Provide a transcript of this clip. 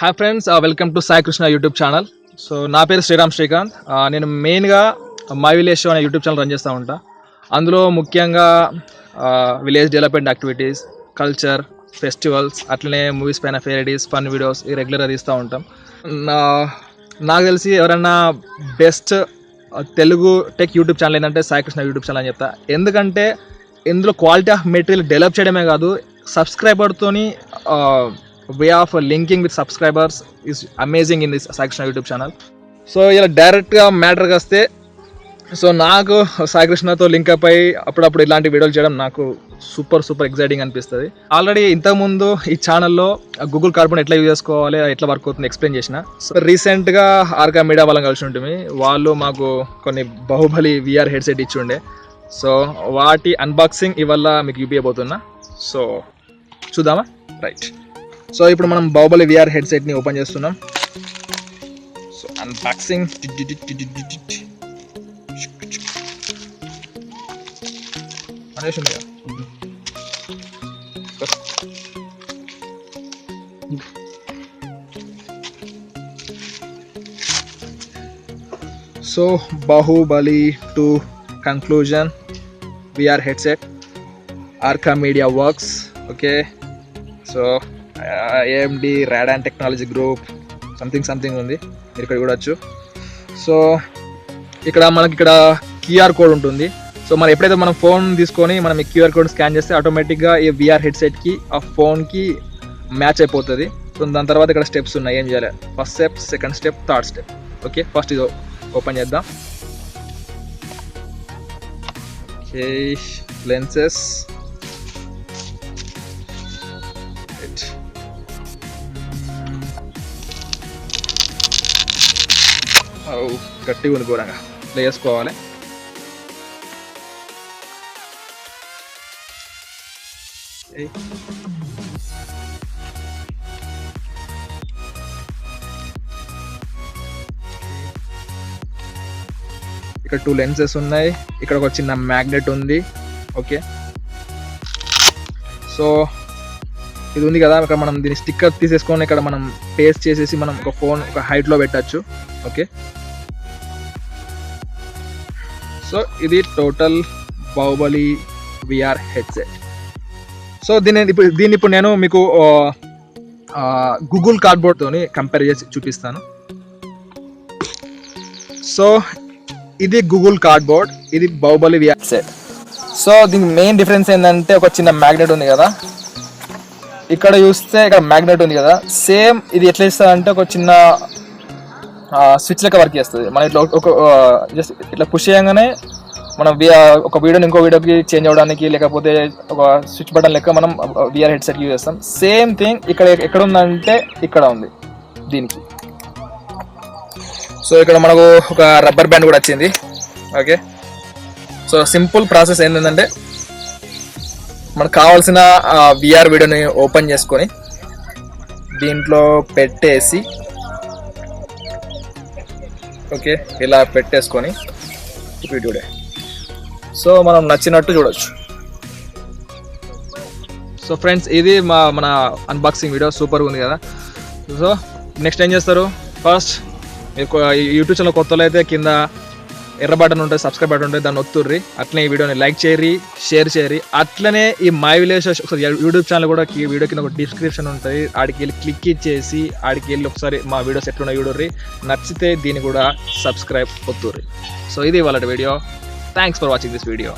Hi friends welcome to Sai Krishna YouTube channel so నా పేరు Sriram Srikanth. Uh, నేను మెయిన్గా మై విలేజ్ షో అనే యూట్యూబ్ ఛానల్ రన్ చేస్తూ ఉంటా. అందులో ముఖ్యంగా village development activities culture festivals అట్లనే మూవీస్ పైన ఫేరిటీస్ ఫన్ వీడియోస్ ఈ రెగ్యులర్గా తీస్తూ ఉంటాం. Uh, నాకు తెలిసి ఎవరన్నా best uh, Telugu tech YouTube channel ఏంటంటే సాయి కృష్ణ యూట్యూబ్ ఛానల్ అని చెప్తా. ఎందుకంటే ఇందులో క్వాలిటీ ఆఫ్ మెటీరియల్ డెవలప్ చేయడమే కాదు సబ్స్క్రైబర్తోని way of linking with subscribers is amazing in this Saikrishna YouTube channel so ఇలా డైరెక్ట్గా మ్యాటర్కి వస్తే సో నాకు సాయికృష్ణతో లింక్ అప్ అయి అప్పుడప్పుడు ఇలాంటి వీడియోలు చేయడం నాకు సూపర్ సూపర్ ఎక్సైటింగ్ అనిపిస్తుంది. ఆల్రెడీ ఇంతకుముందు ఈ ఛానల్లో గూగుల్ కార్బన్ ఎట్లా యూజ్ చేసుకోవాలి ఎట్లా వర్క్ అవుతుంది ఎక్స్ప్లెయిన్ చేసిన. సో రీసెంట్గా ఆర్కా మీడియా వాళ్ళని కలిసి ఉంటుంది వాళ్ళు మాకు కొన్ని బాహుబలి విఆర్ హెడ్సెట్ ఇచ్చి ఉండే సో వాటి అన్బాక్సింగ్ ఇవల్ల మీకు చూపించబోతున్నా సో చూద్దామా? రైట్ సో ఇప్పుడు మనం బాహుబలి విఆర్ హెడ్సెట్ని ఓపెన్ చేస్తున్నాం. సో అన్బాక్సింగ్ అనేసి ఉంది so Baahubali two conclusion VR headset Arka media works okay so AMD Radeon technology group something something ఉంది. మీరు ఇక్కడ చూడొచ్చు. సో ఇక్కడ మనకి ఇక్కడ క్యూఆర్ కోడ్ ఉంటుంది. సో మనం ఎప్పుడైతే మనం ఫోన్ తీసుకొని మనం ఈ క్యూఆర్ కోడ్ స్కాన్ చేస్తే ఆటోమేటిక్గా ఈ విఆర్ హెడ్సెట్కి ఆ ఫోన్కి మ్యాచ్ అయిపోతుంది. సో దాని తర్వాత ఇక్కడ స్టెప్స్ ఉన్నాయి. ఏం చేయాలి? First step second step third step okay first ఇది ఓపెన్ చేద్దాం. ఓకే లెన్సెస్ గట్టిగా ఉంది ఘోరంగా ఇట్లా వేసుకోవాలి ఇక్కడ టూ లెన్సెస్ ఉన్నాయి. ఇక్కడ ఒక చిన్న మ్యాగ్నెట్ ఉంది. ఓకే సో ఇది ఉంది కదా ఇక్కడ మనం దీన్ని స్టిక్కర్ తీసేసుకొని ఇక్కడ మనం పేస్ట్ చేసేసి మనం ఒక ఫోన్ ఒక హైట్లో పెట్టచ్చు. ఓకే సో ఇది total Baahubali VR headset so దీని ఇప్పుడు దీన్ని ఇప్పుడు నేను మీకు గూగుల్ కార్డ్బోర్డ్తోని కంపేర్ చేసి చూపిస్తాను. సో ఇది గూగుల్ కార్డ్బోర్డ్ ఇది బాహుబలి విఆర్ సెట్ సో దీని మెయిన్ డిఫరెన్స్ ఏంటంటే ఒక చిన్న మ్యాగ్నెట్ ఉంది కదా. ఇక్కడ చూస్తే ఇక్కడ మ్యాగ్నెట్ ఉంది కదా. సేమ్ ఇది ఎట్లా ఇస్తారంటే ఒక చిన్న స్విచ్ లెక్క వర్క్ చేస్తుంది. మనం ఇట్లా ఒక జస్ట్ ఇట్లా పుష్ చేయగానే మనం వి- ఒక వీడియోని ఇంకో వీడియోకి చేంజ్ అవ్వడానికి లేకపోతే ఒక స్విచ్ బటన్ లెక్క మనం విఆర్ హెడ్సెట్ యూజ్ చేస్తాం. సేమ్ థింగ్ ఇక్కడ ఎక్కడ ఉందంటే ఇక్కడ ఉంది దీనికి. సో ఇక్కడ మనకు ఒక రబ్బర్ బ్యాండ్ కూడా వచ్చింది. ఓకే సో సింపుల్ ప్రాసెస్ ఏంటంటే మనకు కావాల్సిన విఆర్ వీడియోని ఓపెన్ చేసుకొని దీంట్లో పెట్టేసి ఓకే ఇలా పెట్టేసుకొని వీడియోడే. సో మనం నచ్చినట్టు చూడొచ్చు. సో ఫ్రెండ్స్ ఇది మా మన అన్బాక్సింగ్ వీడియో సూపర్ ఉంది కదా. సో నెక్స్ట్ ఏం చేస్తారు? ఫస్ట్ ఈ యూట్యూబ్ ఛానల్ కొత్తలో అయితే కింద ఎర్ర బటన్ ఉంటుంది సబ్స్క్రైబ్ బటన్ ఉంటుంది దాన్ని ఒత్తుర్రి. అట్లనే ఈ వీడియోని లైక్ చేయరి షేర్ చేయరి అట్లనే ఈ మై విలేజ్ ఒకసారి యూట్యూబ్ ఛానల్ కూడా ఈ వీడియో కింద ఒక డిస్క్రిప్షన్ ఉంటుంది. ఆడికి వెళ్ళి క్లిక్ ఇచ్చేసి ఆడికి వెళ్ళి ఒకసారి మా వీడియోస్ ఎట్లున్నా చూడర్రి. నచ్చితే దీన్ని కూడా సబ్స్క్రైబ్ ఒత్తుర్రి. సో ఇది వాళ్ళ video. Thanks for watching this video